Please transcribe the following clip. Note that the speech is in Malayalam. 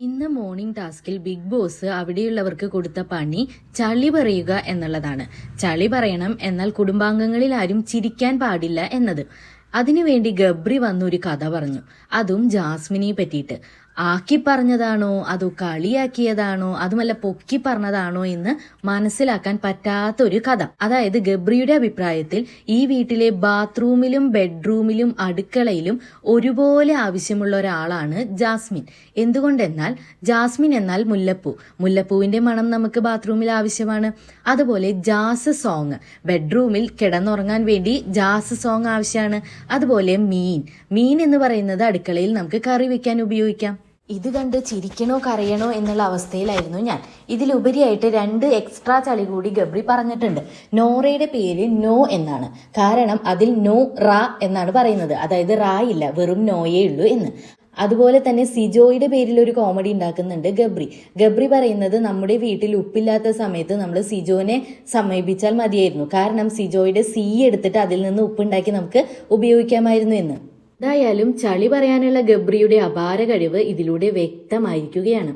ഇന്ന് മോർണിംഗ് ടാസ്കിൽ ബിഗ് ബോസ് അവിടെയുള്ളവർക്ക് കൊടുത്ത പണി ചളി പറയുക എന്നുള്ളതാണ്. ചളി പറയണം എന്നാൽ കുടുംബാംഗങ്ങളിൽ ആരും ചിരിക്കാൻ പാടില്ല എന്നത്. അതിനുവേണ്ടി ഗബ്രി വന്നൊരു കഥ പറഞ്ഞു. അതും ജാസ്മിനെ പറ്റിയിട്ട്. ആക്കി പറഞ്ഞതാണോ? അതോ കളിയാക്കിയതാണോ? അതുമല്ല പൊക്കി പറഞ്ഞതാണോ എന്ന് മനസ്സിലാക്കാൻ പറ്റാത്ത ഒരു കഥ. അതായത് ഗബ്രിയുടെ അഭിപ്രായത്തിൽ ഈ വീട്ടിലെ ബാത്റൂമിലും ബെഡ്റൂമിലും അടുക്കളയിലും ഒരുപോലെ ആവശ്യമുള്ള ഒരാളാണ് ജാസ്മിൻ. എന്തുകൊണ്ടെന്നാൽ ജാസ്മിൻ എന്നാൽ മുല്ലപ്പൂ. മുല്ലപ്പൂവിന്റെ മണം നമുക്ക് ബാത്റൂമിൽ ആവശ്യമാണ്. അതുപോലെ ജാസ് സോങ്. ബെഡ്റൂമിൽ കിടന്നുറങ്ങാൻ വേണ്ടി ജാസ് സോങ് ആവശ്യമാണ്. അതുപോലെ മീൻ. മീൻ എന്ന് പറയുന്നത് അടുക്കളയിൽ നമുക്ക് കറി വെക്കാൻ ഉപയോഗിക്കാം. ഇത് കണ്ട് ചിരിക്കണോ കരയണോ എന്നുള്ള അവസ്ഥയിലായിരുന്നു ഞാൻ. ഇതിലുപരിയായിട്ട് രണ്ട് എക്സ്ട്രാ ചളി കൂടി ഗബ്രി പറഞ്ഞിട്ടുണ്ട്. നോറയുടെ പേര് നോ എന്നാണ്. കാരണം അതിൽ നോ റ എന്നാണ് പറയുന്നത്. അതായത് റാ ഇല്ല വെറും നോയേ ഉള്ളൂ എന്ന്. അതുപോലെ തന്നെ സിജോയുടെ പേരിൽ ഒരു കോമഡി ഉണ്ടാക്കുന്നുണ്ട് ഗബ്രി. ഗബ്രി പറയുന്നത് നമ്മുടെ വീട്ടിൽ ഉപ്പില്ലാത്ത സമയത്ത് നമ്മൾ സിജോനെ സമീപിച്ചാൽ മതിയായിരുന്നു. കാരണം സിജോയുടെ സി എടുത്തിട്ട് അതിൽ നിന്ന് ഉപ്പുണ്ടാക്കി നമുക്ക് ഉപയോഗിക്കാമായിരുന്നു എന്ന്. എന്തായാലും ചളി പറയാനുള്ള ഗബ്രിയുടെ അപാര കഴിവ് ഇതിലൂടെ വ്യക്തമായിരിക്കുകയാണ്.